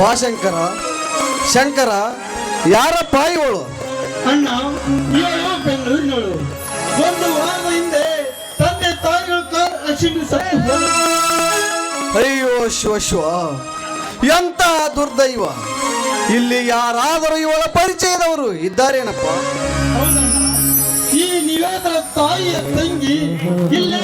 ಬಾ ಶಂಕರ ಶಂಕರ ಯಾರಪ್ಪ ಇವಳು ಅಣ್ಣ ಇವಳು ಬೆಂಗಳೂರಿನವಳು. ಒಂದು ವಾರ ಹಿಂದೆ ತಂದೆ ತಾಯಿಗಳು ಕಾರ್. ಅಯ್ಯೋ ಶಿವ ಶಿವ ಎಂತ ದುರ್ದೈವ. ಇಲ್ಲಿ ಯಾರಾದರೂ ಇವಳ ಪರಿಚಯದವರು ಇದ್ದಾರೇನಪ್ಪ? ಈ ನಿವೇದನ ತಾಯಿಯ ತಂಗಿ ಇಲ್ಲೇ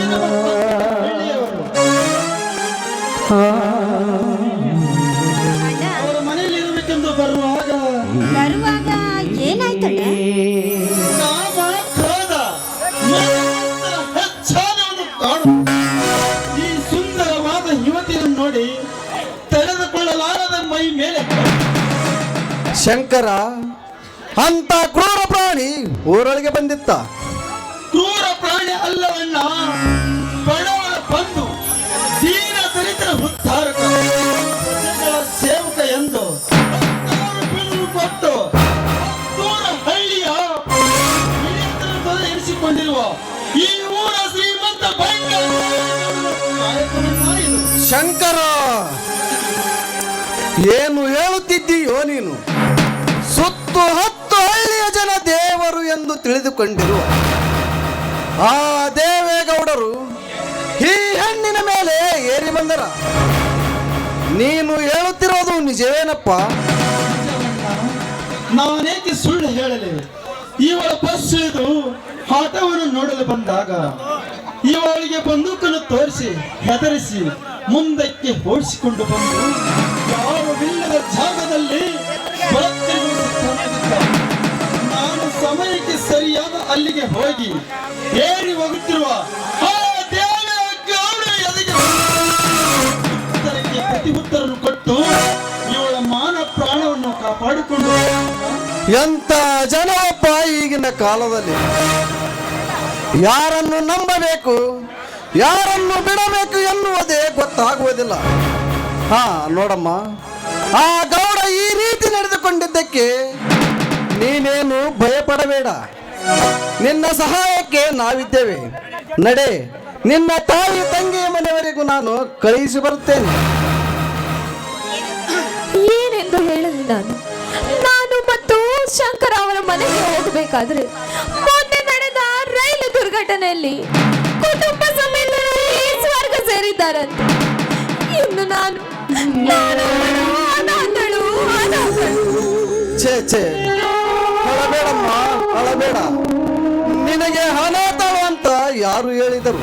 ನೋಡಿ ತಡೆದುಕೊಳ್ಳಲಾರದ ಮೈ ಮೇಲೆ ಶಂಕರ ಅಂತ ಕ್ರೂರ ಪ್ರಾಣಿ ಊರೊಳಗೆ ಬಂದಿತ್ತ. ಕ್ರೂರ ಪ್ರಾಣಿ ಅಲ್ಲವನ್ನ ಬಡವರ ಬಂದು ದೀನ ದರಿದ್ರ ಉದ್ಧಾರಕ ಸೇವಕ ಎಂದು ಕೊಟ್ಟು ದೂರ ಹಳ್ಳಿಯ ನಿಯಂತ್ರಣದಲ್ಲಿ ಇರಿಸಿಕೊಂಡಿರುವ ಈ ಊರ ಶ್ರೀಮಂತ ಶಂಕರ ಏನು ಹೇಳುತ್ತಿದ್ದೀಯೋ ನೀನು? ಸುತ್ತು ಹತ್ತು ಹಳ್ಳಿಯ ಜನ ದೇವರು ಎಂದು ತಿಳಿದುಕೊಂಡಿರುವ ಆ ದೇವೇಗೌಡರು ಈ ಹೆಣ್ಣಿನ ಮೇಲೆ ಏರಿ ಬಂದರ. ನೀನು ಹೇಳುತ್ತಿರೋದು ನಿಜವೇನಪ್ಪ? ನಾನೇಕೆ ಸುಳ್ಳು ಹೇಳಲಿ? ಇವಳ ಬಸ್ ಇದು ಹಾಟವನ್ನು ನೋಡಲು ಬಂದಾಗ ಇವಳಿಗೆ ಬಂದೂಕನ್ನು ತೋರಿಸಿ ಹೆದರಿಸಿ ಮುಂದಕ್ಕೆ ಓಡಿಸಿಕೊಂಡು ಬಂದು ಜಾಗದಲ್ಲಿ. ನಾನು ಸಮಯಕ್ಕೆ ಸರಿಯಾದ ಅಲ್ಲಿಗೆ ಹೋಗಿ ಏರಿ ಹೋಗುತ್ತಿರುವ ಆ ಕೊಟ್ಟು ಇವಳ ಮಾನ ಪ್ರಾಣವನ್ನು ಕಾಪಾಡಿಕೊಂಡು ಎಂತ ಜನಪ್ಪ ಈಗಿನ ಕಾಲದಲ್ಲಿ ಯಾರನ್ನು ನಂಬಬೇಕು, ಯಾರನ್ನು ಬಿಡಬೇಕು ಎನ್ನುವುದೇ ಗೊತ್ತಾಗುವುದಿಲ್ಲ ಹಾ, ನೋಡಮ್ಮ ಆ ಗೌಡ ಈ ರೀತಿ ನಡೆದುಕೊಂಡಿದ್ದಕ್ಕೆ ನೀನೇನು ಭಯಪಡಬೇಡ. ನಿನ್ನ ಸಹಾಯಕ್ಕೆ ನಾವಿದ್ದೇವೆ. ನಡೆ, ನಿನ್ನ ತಾಯಿ ತಂಗಿಯ ಮನೆಯವರೆಗೂ ನಾನು ಕಳುಹಿಸಿ ಬರುತ್ತೇನೆ. ಏನೆಂದು ಹೇಳಲಿಲ್ಲ ನಾನು? ಮತ್ತು ಶಂಕರ ಅವರ ಮನೆಗೆ ಹೋಗಬೇಕಾದ್ರೆ ಮೊನ್ನೆ ನಡೆದ ರೈಲು ದುರ್ಘಟನೆಯಲ್ಲಿ ಕುಟುಂಬ ಸಮೇತ ಸ್ವರ್ಗ ಸೇರಿದ್ದಾರಂತೆ. ಇನ್ನು ನಾನು ಛೇ ಛೇ. ಅಳಬೇಡಮ್ಮ, ಅಳಬೇಡ. ನಿನಗೆ ಅನಾಥಳು ಅಂತ ಯಾರು ಹೇಳಿದರು?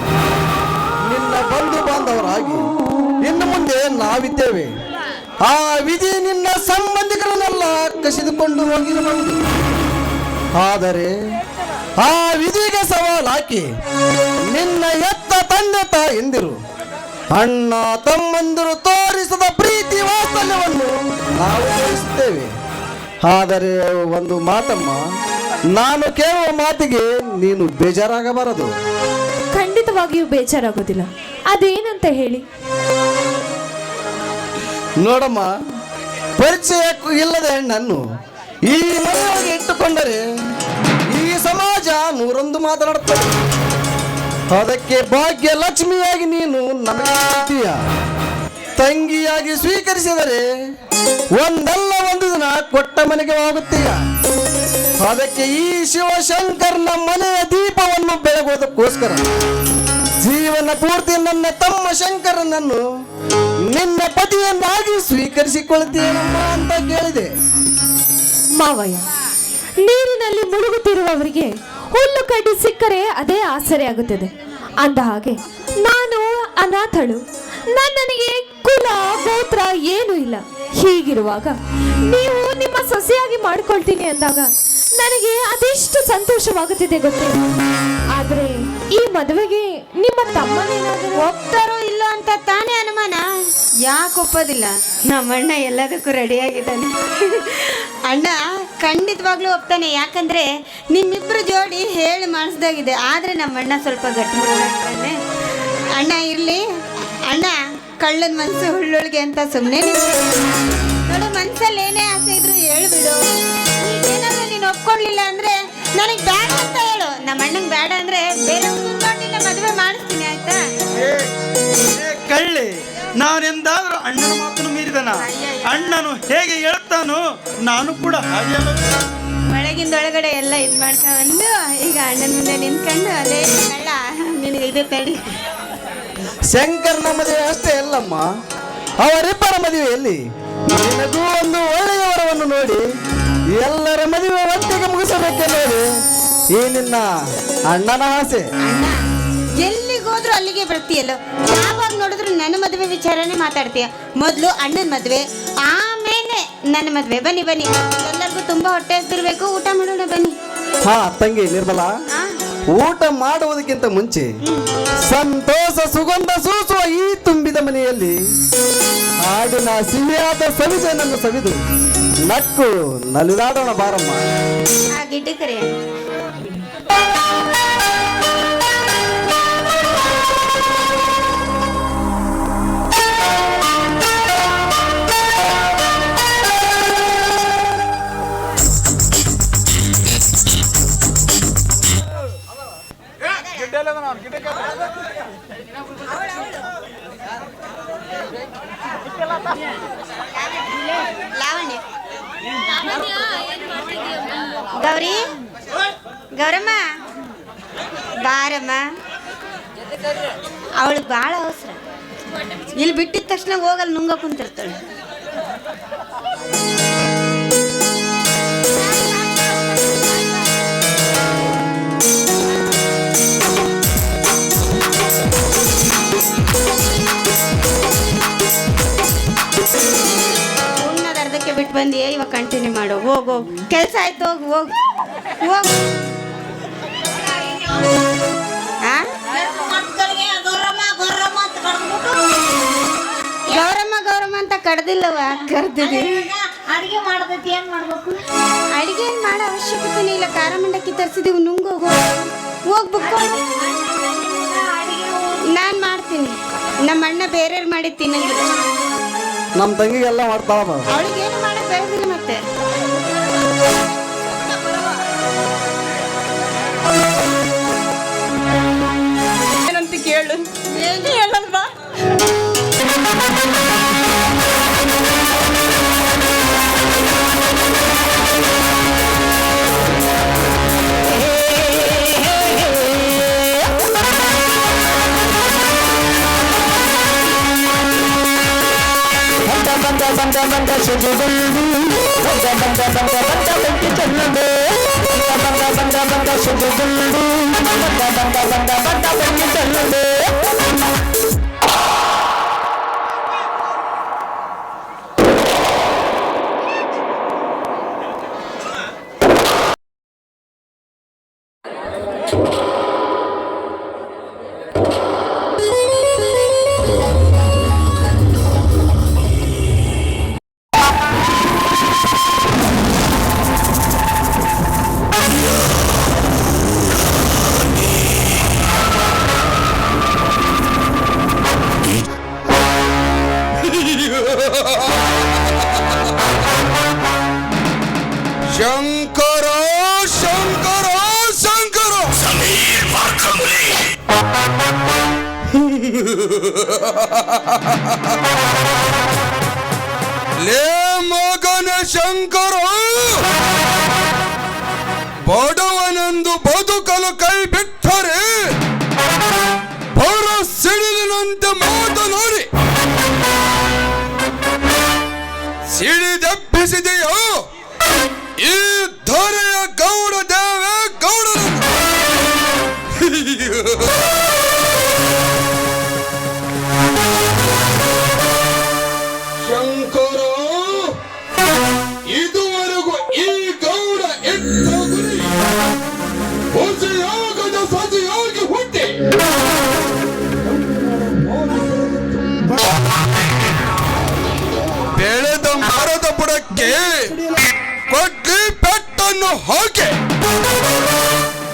ನಿನ್ನ ಬಂಧು ಬಾಂಧವರಾಗಿ ಇನ್ನು ಮುಂದೆ ನಾವಿದ್ದೇವೆ. ಆ ವಿಧಿ ನಿನ್ನ ಸಂಬಂಧಿಕರನ್ನೆಲ್ಲ ಕಸಿದುಕೊಂಡು ಹೋಗಿರಬಹುದು. ಆದರೆ ಆ ವಿಧಿಗೆ ಸವಾಲ್ ಹಾಕಿ ನಿನ್ನ ಎತ್ತ ತಂದೆ ತಾಯಂದಿರು ಅಣ್ಣ ತಮ್ಮಂದಿರು ತೋರಿಸದ ಪ್ರೀತಿ ವಾತ್ಸಲ್ಯವನ್ನು ನಾವು ತೋರಿಸುತ್ತೇವೆ ಆದರೆ ಒಂದು ಮಾತಮ್ಮ ನಾನು ಕೇಳುವ ಮಾತಿಗೆ ನೀನು ಬೇಜಾರಾಗಬಾರದು. ಖಂಡಿತವಾಗಿಯೂ ಬೇಜಾರಾಗೋದಿಲ್ಲ. ಅದೇನಂತ ಹೇಳಿ? ನೋಡಮ್ಮ ಪರಿಚಯಕ್ಕೂ ಇಲ್ಲದೆ ಹೆಣ್ಣನ್ನು ಈ ಮನೆಯೊಳಗೆ ಇಟ್ಟುಕೊಂಡರೆ ಈ ಸಮಾಜ ನೂರೊಂದು ಮಾತನಾಡುತ್ತದೆ. ಅದಕ್ಕೆ ಭಾಗ್ಯ ಲಕ್ಷ್ಮಿಯಾಗಿ ನೀನು ಸಿಗ್ತೀಯ. ತಂಗಿಯಾಗಿ ಸ್ವೀಕರಿಸಿದರೆ ಒಂದಲ್ಲ ಒಂದು ದಿನ ಕೊಟ್ಟ ಮನೆಗೆ ಹೋಗುತ್ತೀಯ ಅದಕ್ಕೆ ಈ ಶಿವಶಂಕರ್ನ ಮನೆಯ ದೀಪವನ್ನು ಬೆಳಗುವುದಕ್ಕೋಸ್ಕರ ಜೀವನ ಪೂರ್ತಿ ನನ್ನ ತಮ್ಮ ಶಂಕರನನ್ನು ನಿನ್ನ ಪತಿಯನ್ನಾಗಿ ಸ್ವೀಕರಿಸಿಕೊಳ್ತೀನಮ್ಮ ಅಂತ ಕೇಳಿದೆ ಮಾವಯ್ಯ, ನೀರಿನಲ್ಲಿ ಮುಳುಗುತ್ತಿರುವವರಿಗೆ ಹುಲ್ಲು ಕಡ್ಡಿ ಸಿಕ್ಕರೆ ಅದೇ ಆಸರೆ ಆಗುತ್ತದೆ. ಅಂದ ಹಾಗೆ, ನಾನು ಅನಾಥಳು. ನನ್ನನಿಗೆ ಕುಲ, ಗೋತ್ರ ಏನೂ ಇಲ್ಲ. ಹೀಗಿರುವಾಗ ನೀವು ನಿಮ್ಮ ಸೊಸೆಯಾಗಿ ಮಾಡ್ಕೊಳ್ತೀನಿ ಅಂದಾಗ ನನಗೆ ಅದೆಷ್ಟು ಸಂತೋಷವಾಗುತ್ತಿದೆ ಗೊತ್ತೇ? ಆದ್ರೆ ಈ ಮದುವೆಗೆ ನಿಮ್ಮ ತಮ್ಮನೇನಾದರೂ ಒಪ್ತಾರೋ ಇಲ್ಲೋ ಅಂತ ತಾನೇ ಅನುಮಾನ? ಯಾಕೆ ಒಪ್ಪೋದಿಲ್ಲ? ನಮ್ಮಣ್ಣ ಎಲ್ಲದಕ್ಕೂ ರೆಡಿಯಾಗಿದ್ದಾನೆ. ಅಣ್ಣ ಖಂಡಿತವಾಗ್ಲೂ ಒಪ್ತಾನೆ. ಯಾಕಂದ್ರೆ ನಿಮ್ಮಿಬ್ರು ಜೋಡಿ ಹೇಳಿ ಮಾಡಿಸ್ದಾಗಿದೆ. ಆದ್ರೆ ನಮ್ಮಣ್ಣ ಸ್ವಲ್ಪ ಗಟ್ಟಿ ಮಾಡ್ತಾನೆ ಅಣ್ಣ ಇರ್ಲಿ. ಅಣ್ಣ, ಕಳ್ಳನ ಮನಸ್ಸು ಹುಳ್ಳೊಳ್ಗೆ ಅಂತ ಸುಮ್ಮನೆ ನೋಡು, ಮನ್ಸಲ್ಲಿ ಏನೇ ಆಸೆ ಇದ್ರು ಹೇಳ್ಬಿಡು. ನೀನು ಒಪ್ಕೊಳ್ಳಿಲ್ಲ ಅಂದ್ರೆ ನನಗೆ ಕಳ್ಳಿ. ನಾನೆಂದಾದ್ರೂ ಅಣ್ಣನ ಮಾತನ್ನು ಮೀರಿದನ? ಅಣ್ಣನು ಹೇಗೆ ಹೇಳ್ತಾನೋ ನಾನು ಕೂಡ ಹಾಗೆ. ಒಳಗಿಂದ ಒಳಗಡೆ ಎಲ್ಲ ಇದು ಮಾಡ್ಕೊಂಡು ಈಗ ಅಣ್ಣನ ಮುಂದೆ ನಿಂತ್ಕೊಂಡು ಅದೇ ಕಳ್ಳ ನಿನಗೆ ಇದು ತಡಿ. ಶಂಕರನ ಮದುವೆ ಅಷ್ಟೇ ಅಲ್ಲಮ್ಮ. ಅವರಿಬ್ಬರ ಮದುವೆಯಲ್ಲಿ ನಿನಗೂ ಒಂದು ಒಳ್ಳೆಯ ವರವನ್ನು ನೋಡಿ ಎಲ್ಲರ ಮದುವೆ ಒಟ್ಟಿಗೆ ಮುಗಿಸಬೇಕೆ ನೋಡಿ ಈ ನಿನ್ನ ಅಣ್ಣನ ಆಸೆ. ಅಲ್ಲಿಗೆ ಬರ್ತೀಯಲ್ಲೋ? ಯಾವಾಗ ನೋಡಿದ್ರು ನನ್ನ ಮದುವೆ ವಿಚಾರನೇ ಮಾತಾಡ್ತೀಯ. ಮೊದಲು ಅಣ್ಣನ ಮದುವೆ ಆಮೇಲೆ ನನ್ನ ಮದುವೆ. ಬನ್ನಿ ಬನ್ನಿ. ಎಲ್ಲರಿಗೂ ತುಂಬಾ ಹೊಟ್ಟೆ ಹಸಿರ್ಬೇಕು ಊಟ ಮಾಡೋಣ ಬನ್ನಿ. ಹಾ ತಂಗಿ ನಿರ್ಮಲಾ. ಊಟ ಮಾಡುವುದಕ್ಕಿಂತ ಮುಂಚೆ ಸಂತೋಷ ಸುಗಂಧ ಸೂಸುವ ಈ ತುಂಬಿದ ಮನೆಯಲ್ಲಿ ಹಾಡಿನ ಸಿಹಿಯಾದ ಸವಿಜನನ್ನು ಸವಿದು ನಕ್ಕು ನಲಿದಾಡೋಣ ಬಾರಮ್ಮ. ಅವಳಿಗೆ ಭಾಳ ಅವಸರ. ಇಲ್ಲಿ ಬಿಟ್ಟಿದ ತಕ್ಷಣ ಹೋಗಲ್ಲ, ನುಂಗ ಕುಂತಿರ್ತಾಳೆ. ಉಣ್ಣದ ಅರ್ಧಕ್ಕೆ ಬಿಟ್ಟು ಬಂದಿಯೇ ಇವಾಗ ಕಂಟಿನ್ಯೂ ಮಾಡು. ಹೋಗು ಹೋಗು. ಕೆಲಸ ಆಯ್ತು, ಹೋಗು ಹೋಗು. ಹೋಗು. ಗೌರಮ್ಮ ಅಂತ ಕಡ್ದಿಲ್ಲವ ಕರ್ದಿದಿ. ಅಡಿಗೆ ಮಾಡ್ತೈತಿ ಏನ್ ಮಾಡ್ಬೇಕು? ಅಡಿಗೆ ಏನ್ ಮಾಡೋ ಅವಶ್ಯಕತೆ ಇಲ್ಲ ಖಾರ ಮಂಡಕ್ಕಿ ತರಿಸಿದೀವಿ ನುಂಗು ಹೋಗ್ಬೇಕು ನಾನು ಮಾಡ್ತೀನಿ. ನಮ್ಮ ಅಣ್ಣ ಬೇರೆಯವ್ರು ಮಾಡಿ ತಿನ್ನಂಗಿಲ್ಲ. ನಮ್ಮ ತಂಗಿಗೆಲ್ಲ ಮಾಡ್ತಾಳ ಬಾ ಅವಳಿಗೇನು ಮಾಡಕ್ ಬರೋದಿಲ್ಲ சுத்தி சொல்லுது பத்த பத்த பத்த பத்த பண்ணி சொல்லுது ಪೆಟ್ಟನ್ನು ಹಾಕಿ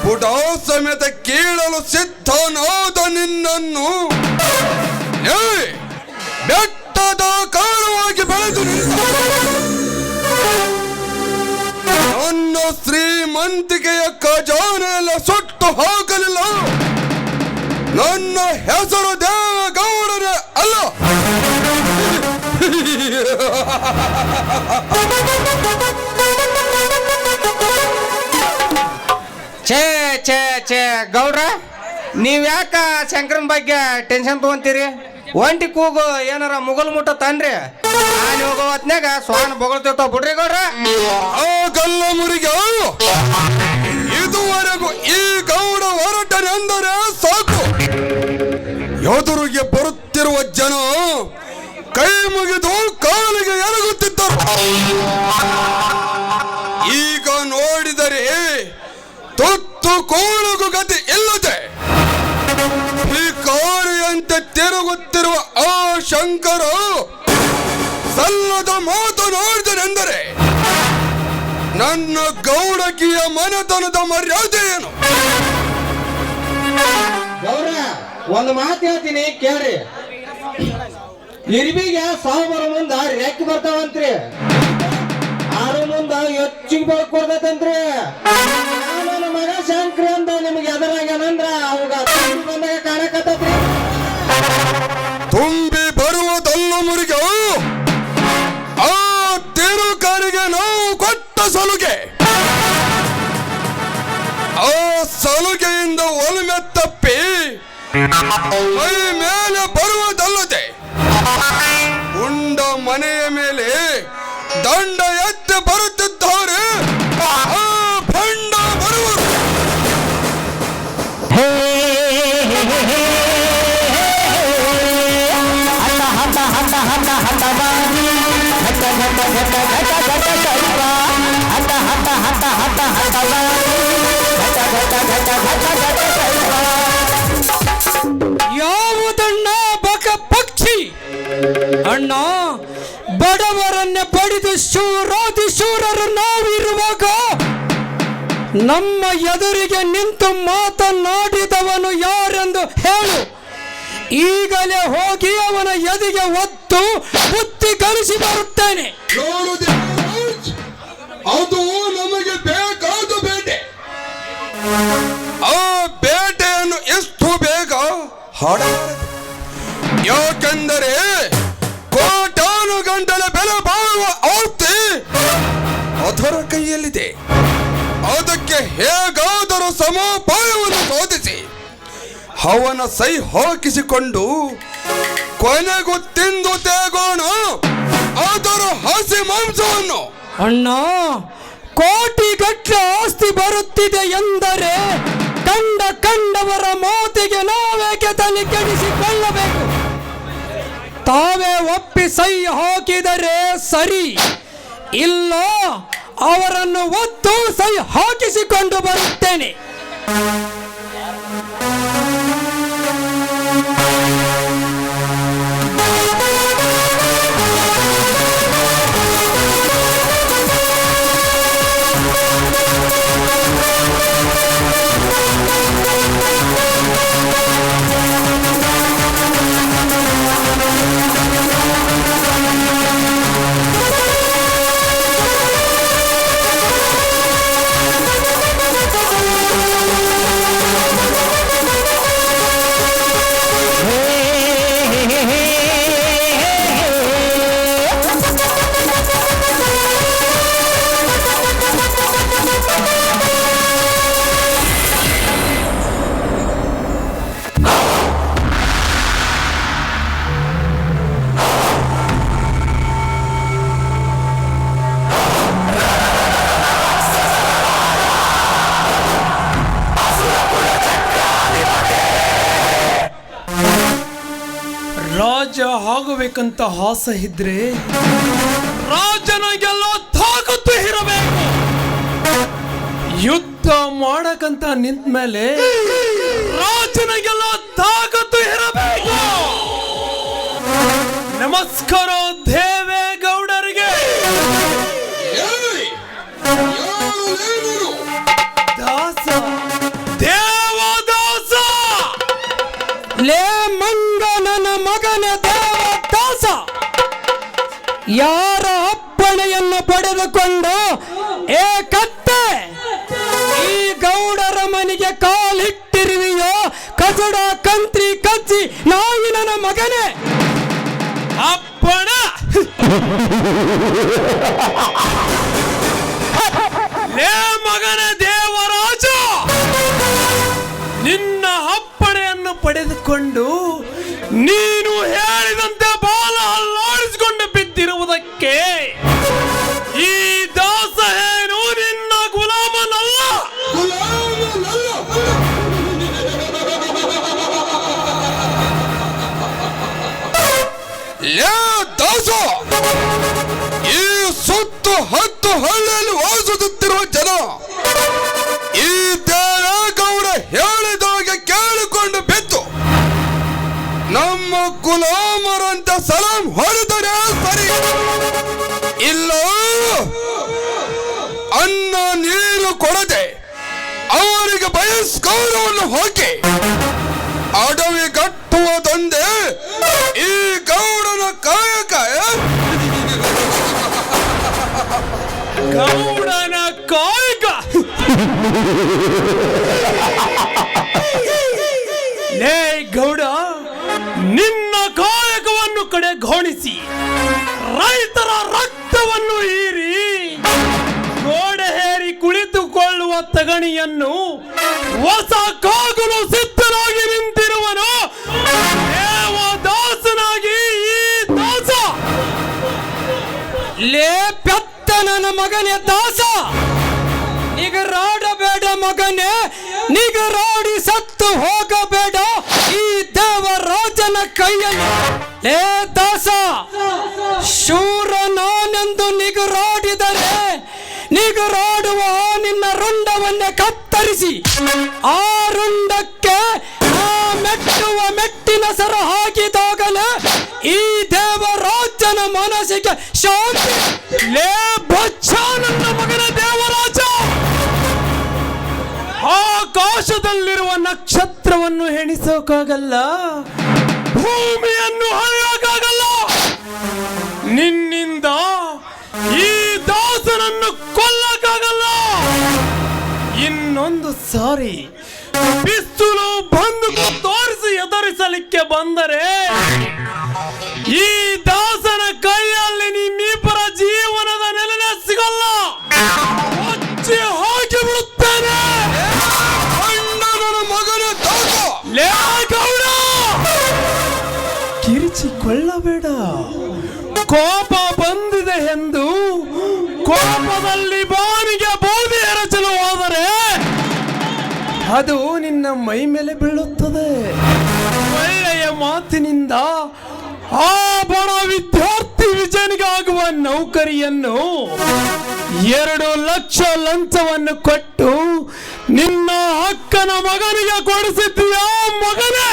ಪುಟ ಸಮೇತ ಕೇಳಲು ಸಿದ್ಧನಾದ ನಿನ್ನನ್ನು. ಬೆಟ್ಟದ ಕಾಲವಾಗಿ ಬೆಳೆದು ನನ್ನ. ಶ್ರೀಮಂತಿಕೆಯ ಖಜಾನೆಯಲ್ಲ ಸುಟ್ಟು ಹಾಕಲಿಲ್ಲ ನನ್ನ ಹೆಸರು ದೇವಗೌಡರೇ ಅಲ್ಲ. ಛೇ ಛೇ, ಗೌಡ್ರ, ನೀವ್ ಯಾಕ ಶಂಕರನ್ ಬಗ್ಗೆ ಟೆನ್ಷನ್ ತಗೊಂತೀರಿ? ಒಂಟಿ ಕೂಗು, ಏನಾರ ಮುಗಲ್ ಮುಟ್ಟ ತನ್ರಿ ನಾನು ಹೋಗೋ ಹೊತ್ನಾಗ ಸ್ವಾನ್ ಬೊಗಳ್ತಿರ್ತಾವ ಬಿಡ್ರಿ ಗೌಡ್ರ. ಆ ಗಲ್ಲ ಮುರಿಗೆ ಇದುವರೆಗೂ ಈ ಗೌಡ ಹೊರಟನೆಂದರೆ ಸಾಕು. ಎದುರಿಗೆ ಬರುತ್ತಿರುವ ಜನ ಕೈ ಮುಗಿದು ಕಾಲಿಗೆ ಎರಗುತ್ತಿದ್ದರು ಈಗ ನೋಡಿದರೆ ತುತ್ತು ಕೋಳುಗು ಗತಿ ಇಲ್ಲದೆ ಕಾರಿಯಂತೆ ತಿರುಗುತ್ತಿರುವ ಆ ಶಂಕರ ಸಲ್ಲದ ಮಾತು ನೋಡಿದನೆಂದರೆ ನನ್ನ ಗೌಡಕಿಯ ಮನೆತನದ ಮರ್ಯಾದೆ ಏನು? ಗೌರ ಒಂದು ಮಾತು ಹೇಳ್ತೀನಿ, ಕೇಳ್ರಿ. ಇರ್ಬಿಗೆ ಸಾವು ಬರೋ ಮುಂದ ಬರ್ತಾವಂತ್ರಿ. ಮುಂದ ಹೆಚ್ಚಿಗೆ ಬೆಳಕು ನನ್ನ ಮಗ ಶಂಕ್ರಿ ಅಂತ ನಿಮ್ಗೆ ಎದುರಾಗ್ಯಾನಂದ್ರ ಅವಾಗ ಬಂದಾಗ ಕಾಣಕತ್ತೈತ್ರಿ ತುಂಬಿ ಆ ನಾವು ಕೊಟ್ಟ ಸಲುಗೆ. ಆ ಸಲುಗೆಯಿಂದ ಒಲುಮೆ ತಪ್ಪಿ ಮೈ ಮೇಲೆ ಬರುವುದಲ್ಲದೆ ಉಂಡ ಮನೆಯ ಮೇಲೆ ದಂಡ ಎತ್ತಿ ಬರುತ್ತಿದ್ದಾರೆ ಪಡೆದು ಶೂರಾದಿ ಶೂರರು ನಾವಿರುವಾಗ ನಮ್ಮ ಎದುರಿಗೆ ನಿಂತು ಮಾತನಾಡಿದವನು ಯಾರೆಂದು ಹೇಳು. ಈಗಲೇ ಹೋಗಿ ಅವನ ಎದೆಗೆ ಒತ್ತು ಬುತ್ತಿ ಕರೆಸಿ ಬರುತ್ತೇನೆ. ಅದು ನಮಗೆ ಬೇಕಾದ ಬೇಟೆ. ಆ ಬೇಟೆಯನ್ನು ಎಷ್ಟು ಬೇಗ ಹಾಡ ಯಾಕೆಂದರೆ ಅದರ ಕೈಯಲ್ಲಿದೆ. ಅದಕ್ಕೆ ಹೇಗಾದರೂ ಸಮೋಪಾಯವನ್ನು ಶೋಧಿಸಿ. ಅವನ ಸೈ ಹಾಕಿಸಿಕೊಂಡು ಕೊನೆಗೂ ತಿಂದು ತೇಗೋಣ. ಅದರ ಹಸಿ ಮಾಂಸವನ್ನು. ಅಣ್ಣ, ಕೋಟಿ ಗಟ್ಟ ಆಸ್ತಿ ಬರುತ್ತಿದೆ ಎಂದರೆ ಕಂಡ ಕಂಡವರ ಮಾತಿಗೆ ನಾವೇಕೆ ತಲೆ ಕೆಡಿಸಿಕೊಳ್ಳಬೇಕು? ತಾವೇ ಒಪ್ಪಿ ಸೈ ಹಾಕಿದರೆ ಸರಿ, ಇಲ್ಲ ಅವರನ್ನು ಒತ್ತು ಸೈ ಹಾಕಿಸಿಕೊಂಡು ಬರುತ್ತೇನೆ. ರಾಜ ಹಾಸ ಆಸೆ ಇದ್ರೆ ರಾಜನಿಗೆಲ್ಲ ತಾಕತ್ತು ಇರಬೇಕು ಯುದ್ಧ ಮಾಡಕಂತ ನಿಂತ ಮೇಲೆ ರಾಜನಿಗೆಲ್ಲ ತಾಕತ್ತು ಇರಬೇಕು ನಮಸ್ಕಾರ ದೇವೇಗೌಡರಿಗೆ ಏಯ್! ಯಾರು ಲೇನರು? ದಾಸ ದೇವದಾಸ ಲೇ ಮಗನ ದೇವದಾಸ ಯಾರ ಅಪ್ಪಣೆಯನ್ನು ಪಡೆದುಕೊಂಡು, ಏ ಈ ಗೌಡರ ಮನೆಗೆ ಕಾಲಿಟ್ಟಿರುವೆಯೋ ಕಸಡ, ಕಂತ್ರಿ ಕಚ್ಚಿ ನಾಯಿ ನನ್ನ ಮಗನೇ. ಅಪ್ಪಣ. ಲೇ ಮಗನ ದೇವರಾಜ, ನಿನ್ನ ಅಪ್ಪಣೆಯನ್ನು ಪಡೆದುಕೊಂಡು ನೀನು ಹೇಳಿದಂತೆ ಬಾಲ ಅಲ್ಲಾಡಿಸಿಕೊಂಡು ಬಿದ್ದಿರುವುದಕ್ಕೆ ಈ ದಾಸ ಏನು ನಿನ್ನ ಗುಲಾಮನಲ್ಲ? ಲೇ ದಾಸ, ಈ ಸುತ್ತ ಹತ್ತು ಹಳ್ಳಿಯಲ್ಲಿ ವಾಸಿಸುತ್ತಿರುವ ಜನ, ಈ ದೇವೇಗೌಡ ಹೇಳಿದಾಗೆ ಕೇಳಿಕೊಂಡು ಬಿದ್ದು, ನಮ್ಮ ಗುಲಾಮರಂತ ಸಲಾಂ ಹೊಡೆದರೆ ಬಹಿಷ್ಕಾರವನ್ನು ಹಾಕಿ ಅಡವಿ ಕಟ್ಟುವುದೊಂದೇ ಈ ಗೌಡನ ಕಾಯಕ ಗೌಡನ ಕಾಯಕ. ಲೇ ಗೌಡ, ನಿನ್ನ ಕಾಯಕವನ್ನು ಕಡೆ ಘೋಣಿಸಿ ರೈತರ ರಕ್ತವನ್ನು ಹೀರಿ ತಗಣಿಯನ್ನು ಹೊಸ ಕಾಗಲು ಸಿದ್ಧನಾಗಿ ನಿಂತಿರುವನು. ದೇವದಾಸನಾಗಿ ಈ ದಾಸ. ಲೇ ಪೆತ್ತ ನನ್ನ ಮಗನೇ ದಾಸ. ನಿಗರಾಡಬೇಡ ಮಗನೇ, ನಿಗರಾಡಿ ಸತ್ತು ಹೋಗಬೇಡ ಈ ದೇವರಾಜನ ಕೈಯಲ್ಲಿ. ಲೇ ದಾಸ, ಶೂರ ಕತ್ತರಿಸಿ ಆ ರುಂಡಕ್ಕೆ ಮೆಟ್ಟುವ ಮೆಟ್ಟಿನ ಸರ ಹಾಕಿದಾಗಲೇ ಈ ದೇವರಾಜನ ಮನಸ್ಸಿಗೆ ಶಾಂತಿ. ಲೇ ನನ್ನ ಮಗನ ದೇವರಾಜ! ಆಕಾಶದಲ್ಲಿರುವ ನಕ್ಷತ್ರವನ್ನು ಎಣಿಸೋಕಾಗಲ್ಲ, ಭೂಮಿಯನ್ನು ಅಳೆಯೋಕ್ಕಾಗಲ್ಲ ನಿನ್ನಿಂದ ಇನ್ನೊಂದು ಸಾರಿ ಪಿಸ್ತೂಲು ಬಂದು ತೋರಿಸಿ ಎದುರಿಸಲಿಕ್ಕೆ ಬಂದರೆ ಈ ದಾಸನ ಕೈಯಲ್ಲಿ ನಿಮ್ಮಿಬ್ಬರ ಜೀವನದ ನೆಲೆ ಸಿಗಲ್ಲ. ಹಚ್ಚಿ ಬಿಡುತ್ತೇನೆ. ಕಿರಿಚಿಕೊಳ್ಳಬೇಡ. ಕೋಪ ಬಂದಿದೆ ಎಂದು ಕೋಪದಲ್ಲಿ ಬಾನಿಗೆ ಅದು ನಿನ್ನ ಮೈ ಮೇಲೆ ಬೀಳುತ್ತದೆ. ಒಳ್ಳೆಯ ಮಾತಿನಿಂದ ಆ ಬಡ ವಿದ್ಯಾರ್ಥಿ ವಿಜಯನಿಗಾಗುವ ನೌಕರಿಯನ್ನು ಎರಡು ಲಕ್ಷ ಲಂಚವನ್ನು ಕೊಟ್ಟು ನಿನ್ನ ಅಕ್ಕನ ಮಗನಿಗೆ ಕೊಡಿಸಿದ್ದೀಯ ಮಗನೇ.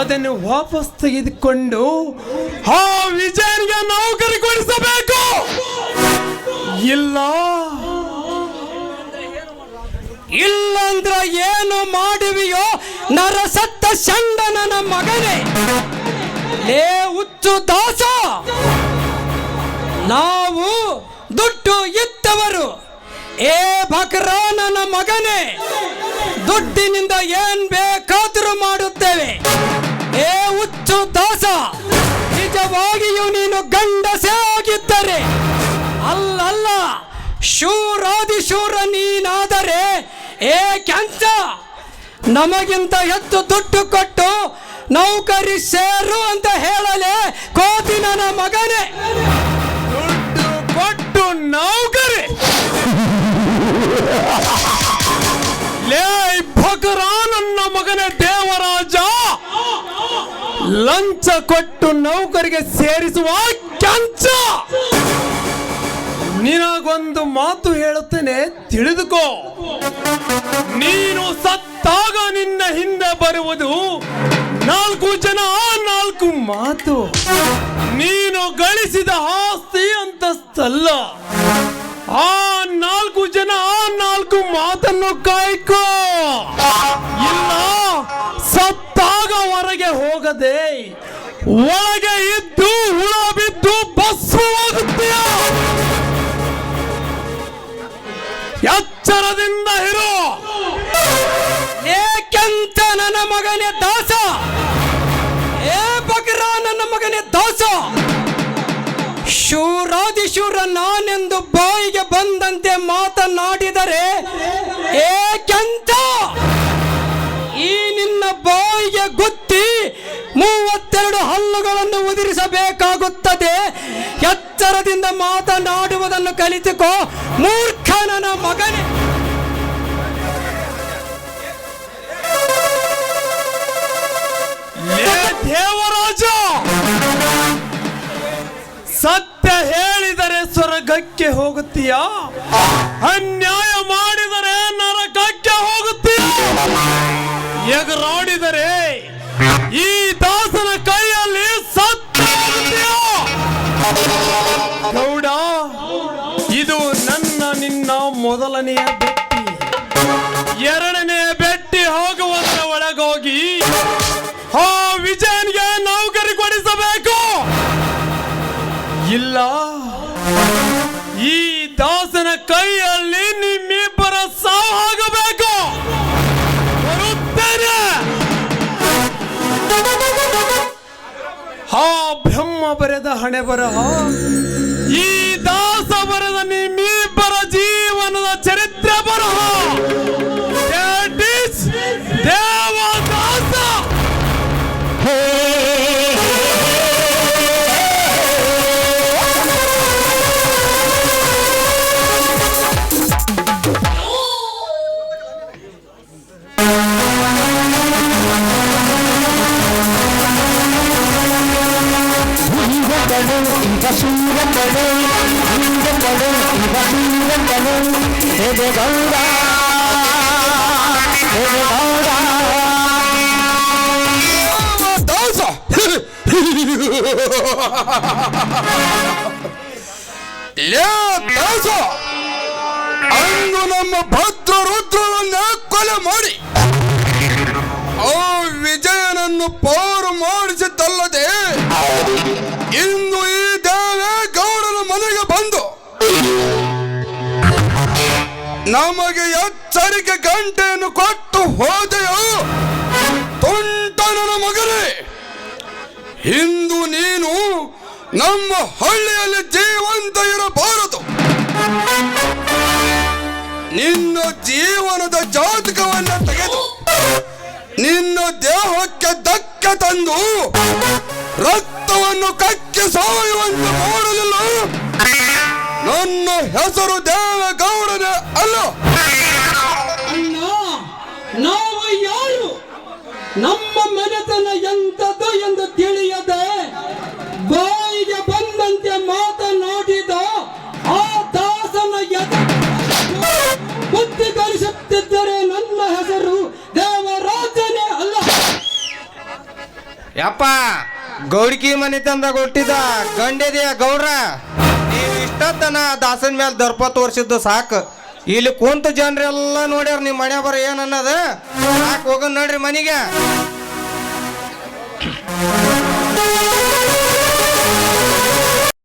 ಅದನ್ನು ವಾಪಸ್ ತೆಗೆದುಕೊಂಡು ಆ ವಿಜಯನಿಗೆ ನೌಕರಿ ಕೊಡಿಸಬೇಕು. ಇಲ್ಲ. ಇಲ್ಲಂದ್ರ ಏನು ಮಾಡುವಿಯೋ ನರಸತ್ತ ಶಂಡನನ ಮಗನೇ. ಲೇ ಹುಚ್ಚು ದಾಸ. ನಾವು ದುಡ್ಡು ಇದ್ದವರು. ಏ ಭಕ್ರಾನನ ಮಗನೇ, ದುಡ್ಡಿನಿಂದ ಏನ್ ಬೇಕಾದರೂ ಮಾಡುತ್ತೇವೆ. ಏ ಹುಚ್ಚು ದಾಸ, ನಿಜವಾಗಿಯೂ ನೀನು ಗಂಡಸೇ ಆಗಿದ್ದರೆ. ಅಲ್ಲಲ್ಲ ಶೂರಾದಿ ಶೂರ ನೀನಾದರೆ ಏ ಕ್ಯಾಂಚ ನಮಗಿಂತ ಹೆಚ್ಚು ದುಡ್ಡು ಕೊಟ್ಟು ನೌಕರಿ ಸೇರು ಅಂತ ಹೇಳಲೆ ಕೋತಿ ನನ್ನ ಮಗನೇ. ದುಡ್ಡು ಕೊಟ್ಟು ನೌಕರಿ. ಲೇ ನನ್ನ ಮಗನೇ ದೇವರಾಜ. ಲಂಚ ಕೊಟ್ಟು ನೌಕರಿಗೆ ಸೇರಿಸುವ ಕೆಂಚ ನಿನಗೊಂದು ಮಾತು ಹೇಳುತ್ತೇನೆ, ತಿಳಿದುಕೋ. ನೀನು ಸತ್ತಾಗ ನಿನ್ನ ಹಿಂದೆ ಬರುವುದು ನಾಲ್ಕು ಜನ ನಾಲ್ಕು ಮಾತು. ನೀನು ಗಳಿಸಿದ ಆಸ್ತಿ ಅಂತಸ್ತಲ್ಲ. ಆ ನಾಲ್ಕು ಜನ ಆ ನಾಲ್ಕು ಮಾತನ್ನು ಕಾಯ್ಕೋ. ಇಲ್ಲ, ಸತ್ತಾಗ ಹೊರಗೆ ಹೋಗದೆ ಒಳಗೆ ಇದ್ದು ಹುಳ ಬಿದ್ದು ಭಸ್ಮವಾಗುತ್ತೀಯ ಎಚ್ಚರದಿಂದ ಇರು. ಏಕೆಂತ ನನ್ನ ಮಗನೇ ದಾಸ? ಏ ಬಗ್ರ ನನ್ನ ಮಗನೇ ದಾಸ? ಶೂರ ಎಚ್ಚರದಿಂದ ಮಾತನಾಡುವುದನ್ನು ಕಲಿತುಕೋ ಮೂರ್ಖನನ ಮಗನೇ. ದೇವರಾಜ ಸತ್ಯ ಹೇಳಿದರೆ ಸ್ವರ್ಗಕ್ಕೆ ಹೋಗುತ್ತೀಯಾ? ಅನ್ಯಾಯ ಮಾಡಿದರೆ ನರಕಕ್ಕೆ ಹೋಗುತ್ತೀಯ? ಎಗರಾಡಿದರೆ ಈ ಇಲ್ಲ. ಈ ದಾಸನ ಕೈಯಲ್ಲಿ ನಿಮ್ಮಿಬ್ಬರ ಸಾವು ಆಗಬೇಕು. ಬರುತ್ತೇನೆ. ಹಾ, ಬ್ರಹ್ಮ ಬರೆದ ಹಣೆ ಬರಹ. ಈ ದಾಸ ಬರೆದ ನಿಮ್ಮಿಬ್ಬರ ಜೀವನದ ಚರಿತ್ರೆ ಅಂದು ನಮ್ಮ ಭದ್ರ ರುದ್ರವನ್ನ ಕೊಲೆ ಮಾಡಿ. ಆ ವಿಜಯನನ್ನು ಪಾರು ಮಾಡಿಸಿದ್ದಲ್ಲದೆ ಇಂದು ಈ ದೇವೇ ಗೌಡನ ಮನೆಗೆ ಬಂದು ನಮಗೆ ಎಚ್ಚರಿಕೆ ಗಂಟೆಯನ್ನು ಕೊಟ್ಟು ಹೋದೆಯೋ ತುಂಟನ ಮಗನೇ! ಇಂದು ನೀನು ನಮ್ಮ ಹಳ್ಳಿಯಲ್ಲಿ ಜೀವಂತ ಇರಬಾರದು. ನಿನ್ನ ಜೀವನದ ಜಾತಕವನ್ನು ತೆಗೆದು, ನಿನ್ನ ದೇಹಕ್ಕೆ ಧಕ್ಕೆ ತಂದು, ರಕ್ತವನ್ನು ಕಕ್ಕಿ ಸಾಯುವಂತೆ ಮಾಡಲಿಲ್ಲ. ನನ್ನ ಹೆಸರು ದೇವೇಗೌಡನೇ ಅಲ್ಲ. ನಾವು ಯಾರು? ನಮ್ಮ ಮನೆತನ ಎಂತದ್ದು ಎಂದು ತಿಳಿಯದೆ ಯಪ್ಪ, ಗೌಡಿಕಿ ಮನೆ ತಂದ ಕೊಟ್ಟಿದ ಗಂಡೆದೆಯ ಗೌಡ್ರ? ನೀವು ಇಷ್ಟತನ ದಾಸನ ಮೇಲೆ ದರ್ಪ ತೋರಿಸಿದ್ದು ಸಾಕು. ಇಲ್ಲಿ ಕುಂತ ಜನರೆಲ್ಲ ನೋಡ್ಯಾರ ನಿಮ್ಮ ಮನೆ ಬರ ಏನನ್ನದ? ಸಾಕು ಹೋಗ ನೋಡ್ರಿ ಮನೆಗೆ.